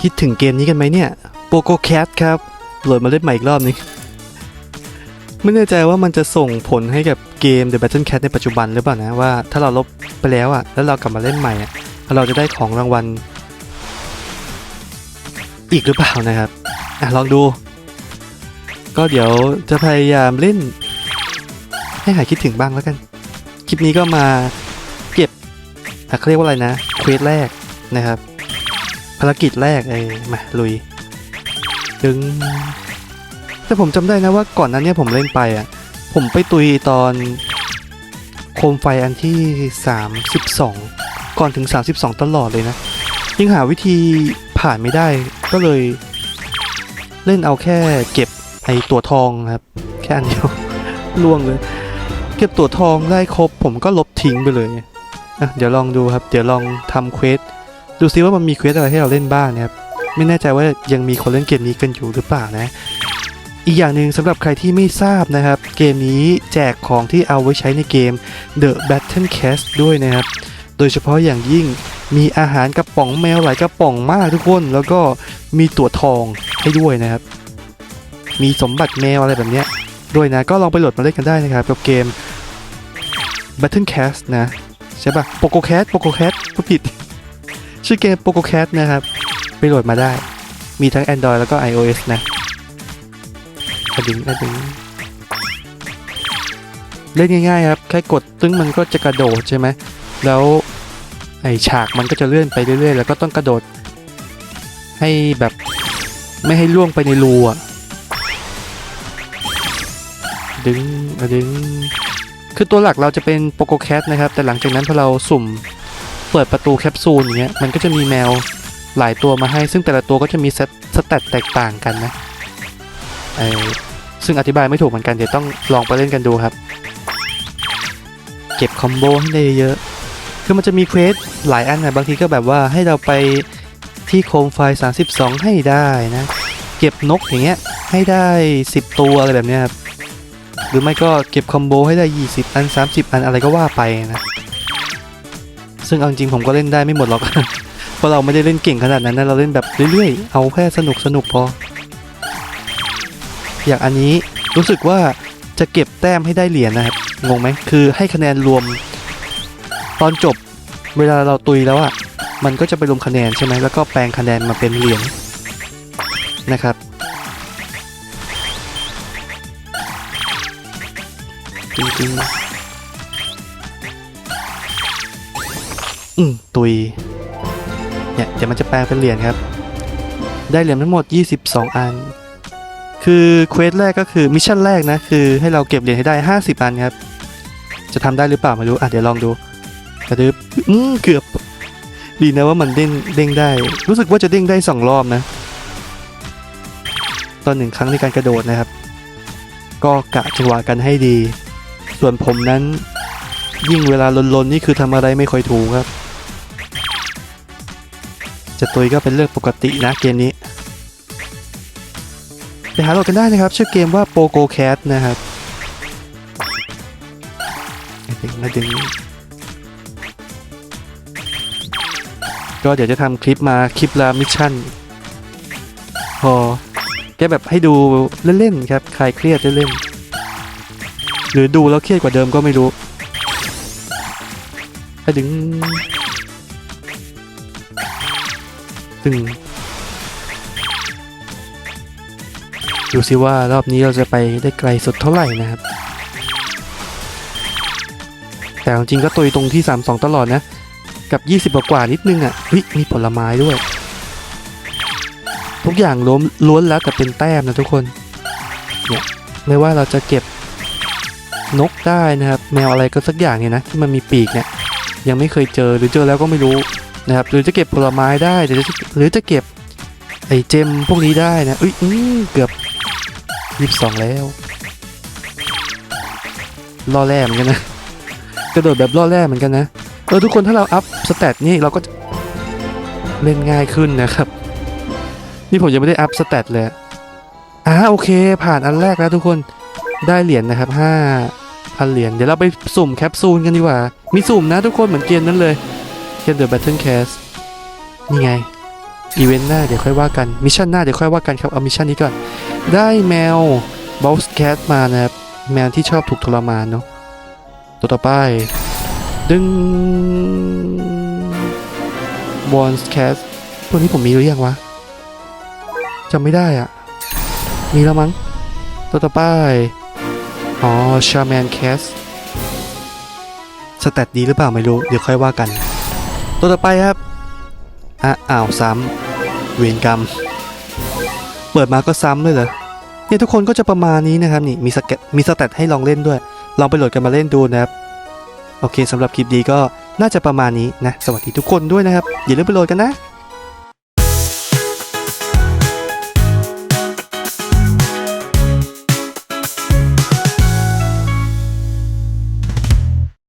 คิดถึงเกมนี้กันไหมเนี่ยโปโกแคทครับโหลดมาเล่นใหม่อีกรอบนึง ไม่แน่ใจว่ามันจะส่งผลให้กับเกม The Battle Cat ในปัจจุบันหรือเปล่านะ ว่าถ้าเราลบไปแล้วอะแล้วเรากลับมาเล่นใหม่อะเราจะได้ของรางวัล อีกหรือเปล่านะครับอะลองดู ก็เดี๋ยวจะพยายามเล่น ให้หายคิดถึงบ้างแล้วกัน คลิปนี้ก็มาเก็บเขาเรียกว่าอะไรนะเควสแรกนะครับ ภารกิจแรกเอ้ยมาลุย ดึง แต่ผมจำได้นะว่าก่อนนั้นเนี่ยผมเล่นไปอะ ผมไปตุยตอนโคมไฟอันที่ 32 ก่อนถึง 32 ตลอดเลยนะ ยังหาวิธีผ่านไม่ได้ก็เลย เล่นเอาแค่เก็บไอตัวทองครับ แค่อันเดียวล่วงเลย เก็บตัวทองได้ครบผมก็ลบทิ้งไปเลยอะเดี๋ยวลองดูครับ เดี๋ยวลองทำเควส ดูซิว่ามันมีเควสอะไรให้เราเล่นบ้างนะครับไม่แน่ใจว่ายังมีคนเล่นเกมนี้กันอยู่หรือเปล่านะ อีกอย่างหนึ่งสำหรับใครที่ไม่ทราบนะครับ เกมนี้แจกของที่เอาไว้ใช้ในเกม The Battle Cast ด้วยนะครับ โดยเฉพาะอย่างยิ่งมีอาหารกระป๋องแมวหลายกระป๋องมากทุกคน แล้วก็มีตั๋วทองให้ด้วยนะครับ มีสมบัติแมวอะไรแบบนี้ด้วยนะ ก็ลองไปโหลดมาเล่นกันได้นะครับกับเกม Battle Cast นะ ใช่ปะโปโกแค t โปโกแค t ผิด ชื่อเกม Poco Cat นะครับ ไปโหลดมาได้ มีทั้ง Android แล้วก็ iOS นะกระดิงกระดิงเล่นง่ายๆครับ แค่กดตึ้งมันก็จะกระโดดใช่ไหม แล้วไอฉากมันก็จะเลื่อนไปเรื่อยๆ แล้วก็ต้องกระโดด ให้แบบไม่ให้ล่วงไปในรูอะดึงกระดึง คือตัวหลักเราจะเป็นโปโกแค t นะครับ แต่หลังจากนั้นพอเราสุ่ม เปิดประตูแคปซูลอย่างเงี้ยมันก็จะมีแมวหลายตัวมาให้ ซึ่งแต่ละตัวก็จะมีเซตสแตตแตกต่างกันนะเออซึ่งอธิบายไม่ถูกเหมือนกันเดี๋ยวต้องลองไปเล่นกันดูครับ เก็บคอมโบให้ได้เยอะคือมันจะมีเควสหลายอันนะบางทีก็แบบว่าให้เราไปที่โคมไฟ 32 ให้ได้นะ เก็บนกอย่างเงี้ยให้ได้ 10 ตัวอะไรแบบเนี้ยครับหรือไม่ก็เก็บคอมโบให้ได้ 20 อัน 30 อันอะไรก็ว่าไปนะ ซึ่งเอาจริงผมก็เล่นได้ไม่หมดหรอก เพราะเราไม่ได้เล่นเก่งขนาดนั้นนะเราเล่นแบบเรื่อยๆ เอาแค่สนุกสนุกพอ อย่างอันนี้รู้สึกว่าจะเก็บแต้มให้ได้เหรียญนะครับ งงไหมคือให้คะแนนรวม ตอนจบเวลาเราตุยแล้วอะ่ะมันก็จะไปรวมคะแนนใช่ไหมแล้วก็แปลงคะแนนมาเป็นเหรียญนะครับจริงๆ อืมตุย เนี่ยเดี๋ยวมันจะแปลงเป็นเหรียญครับ ได้เหรียญทั้งหมด 22 อัน คือเควสแรกก็คือมิชชั่นแรกนะคือให้เราเก็บเหรียญให้ได้ 50 อันครับ จะทำได้หรือเปล่าไม่รู้ อะเดี๋ยวลองดูกระดึบอืมเกือบ ดีนะว่ามันเด้งเด้งได้ รู้สึกว่าจะเด้งได้สองรอบนะ ตอนหนึ่งครั้งในการกระโดดนะครับ ก็กะจังหวะกันให้ดี ส่วนผมนั้นยิ่งเวลาลนๆนี่คือทำอะไรไม่ค่อยถูกครับ จะตุยก็เป็นเรื่องปกตินะเกมนี้ ไปหาโหลดกันได้นะครับ ชื่อเกมว่า Pogo Cat นะครับดึงมาดึงก็เดี๋ยวจะทำคลิปมาคลิปละมิชชั่นพอแค่แบบให้ดูเล่นๆครับคลายเครียดเล่นๆหรือดูแล้วเครียดกว่าเดิมก็ไม่รู้ไปดึง ตึงดูซิว่ารอบนี้เราจะไปได้ไกลสุดเท่าไหร่นะครับ แต่จริงก็ตุยตรงที่ 32 ตลอดนะ กับ 20 กว่ากว่านิดนึงอะเฮ้ยมีผลไม้ด้วย ทุกอย่างล้มล้วนแล้วแต่เป็นแต้มนะทุกคนเนี่ยไม่ว่าเราจะเก็บนกได้นะครับ แมวอะไรก็สักอย่างเนี่ยนะที่มันมีปีกเนี่ยยังไม่เคยเจอหรือเจอแล้วก็ไม่รู้ นะครับหรือจะเก็บผลไม้ได้หรือจะหรือจะเก็บไอเจมพวกนี้ได้นะอุ้ยเกือบยี่สิบสองแล้วล่อแร่เหมือนกันนะกระโดดแบบล่อแร่เหมือนกันนะเออทุกคนถ้าเราอัพสเตตนี่เราก็เล่นง่ายขึ้นนะครับ นี่ผมยังไม่ได้อัพสเตตเลยอ่าโอเค ผ่านอันแรกแล้วทุกคนได้เหรียญนะครับห้าพันเหรียญเดี๋ยวเราไปสุ่มแคปซูลกันดีกว่า มีสุ่มนะทุกคนเหมือนเกมนั้นเลย เกม The Battle Cast นี่ไง อีเวนต์หน้าเดี๋ยวค่อยว่ากัน มิชชั่นหน้าเดี๋ยวค่อยว่ากันครับ เอามิชชั่นนี้ก่อน ได้แมวบอลสแคทมานะครับ แมวที่ชอบถูกทรมานเนาะ ตัวต่อไป ดึงบอลสแคทตัวนี้ผมมีหรือยังวะจำไม่ได้อะมีแล้วมั้ง ตัวต่อไป อ๋อชาแมนแคสสแตตดีหรือเปล่าไม่รู้ เดี๋ยวค่อยว่ากัน ตัวต่อไปครับอะอ้าวซ้ำเวรกรรม เปิดมาก็ซ้ำเลยเหรอเนี่ยทุกคนก็จะประมาณนี้นะครับนี่มีสเก็ตมีสเตตให้ลองเล่นด้วย ลองไปโหลดกันมาเล่นดูนะครับ โอเคสำหรับคลิปดีก็น่าจะประมาณนี้นะ สวัสดีทุกคนด้วยนะครับ อย่าลืมไปโหลดกันนะ